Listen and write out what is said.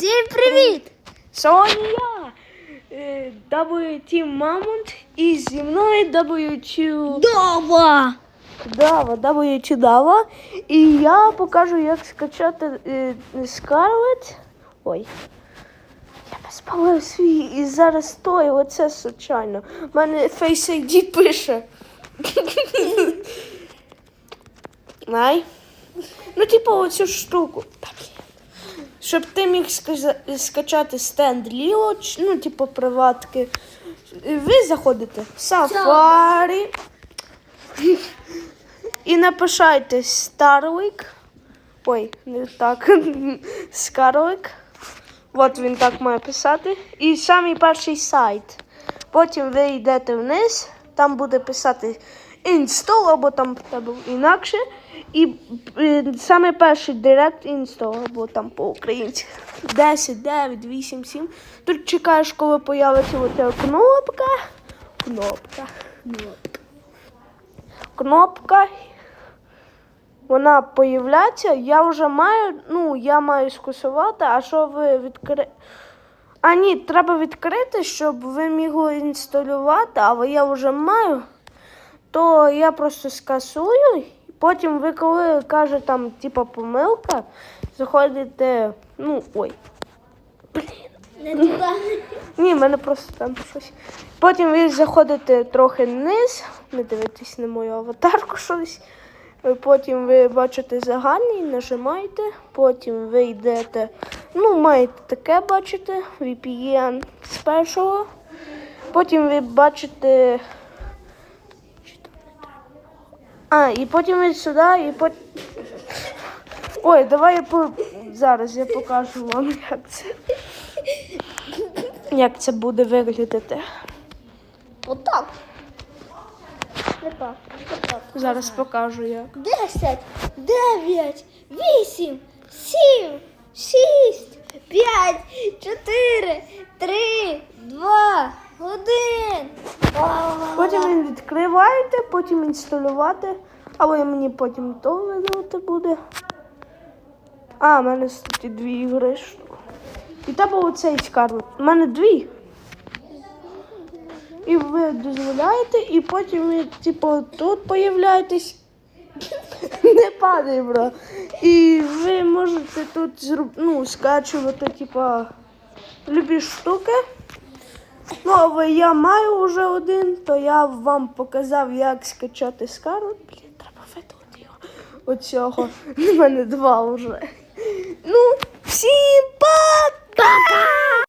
Всім привіт! Сьогодні я е, W Team Mammoth і зі мною W Дова! Дава, W Дава. І я покажу, як скачати е, Scarlet. Ой. Я не спалив свій і зараз той, оце случайно. У мене Face ID пише. Най. Ну, типу, оцю штуку. Та, блін. Щоб ти міг скачати стенд Ліло, ну, типу, приватки. Ви заходите в Safari і напишайте Starlink. Ой, не так. Scarlink. От він так має писати. І самий перший сайт. Потім ви йдете вниз, там буде писати install, або там інакше. І е, саме перший Direct Install, або там по-українськи. 10, 9, 8, 7. Тут чекаєш, коли появиться оця кнопка. Кнопка. Кнопка. Вона появляється. Я вже маю, ну, я маю скусувати, а що ви відкри... А ні, треба відкрити, щоб ви могли інсталювати, але я вже маю, то я просто скасую. Потім ви коли каже там, типа, помилка, заходите, ну, ой. Блін. Ні, в мене просто там щось. Потім ви заходите трохи вниз, не дивитесь на мою аватарку щось. Потім ви бачите загальний, нажимаєте, потім ви йдете, ну, маєте таке бачите, VPN з першого. Потім ви бачите. Чи там не треба? А, і потім ви сюди, і потім. Ой, давай я по... зараз я покажу вам, як це. Як це буде виглядати. Отак. Не так. не. Зараз покажу як. Десять, дев'ять, вісім, сім, шість, п'ять, чотири, три, два, один. Потім ви відкриваєте, потім інсталювати. Або мені потім то видати буде. А, в мене кстати, дві ігри. І тебе оцей Скарлет. У мене дві. І ви дозволяєте, і потім ви, типу, тут появляєтесь. Не падай, бро. І ви можете тут ну, скачувати, типа, любі штуки. Ну, але я маю вже один, то я вам показав, як скачати скару. Блін, треба видалити його. Оцього. У мене два вже. Ну, всім пока!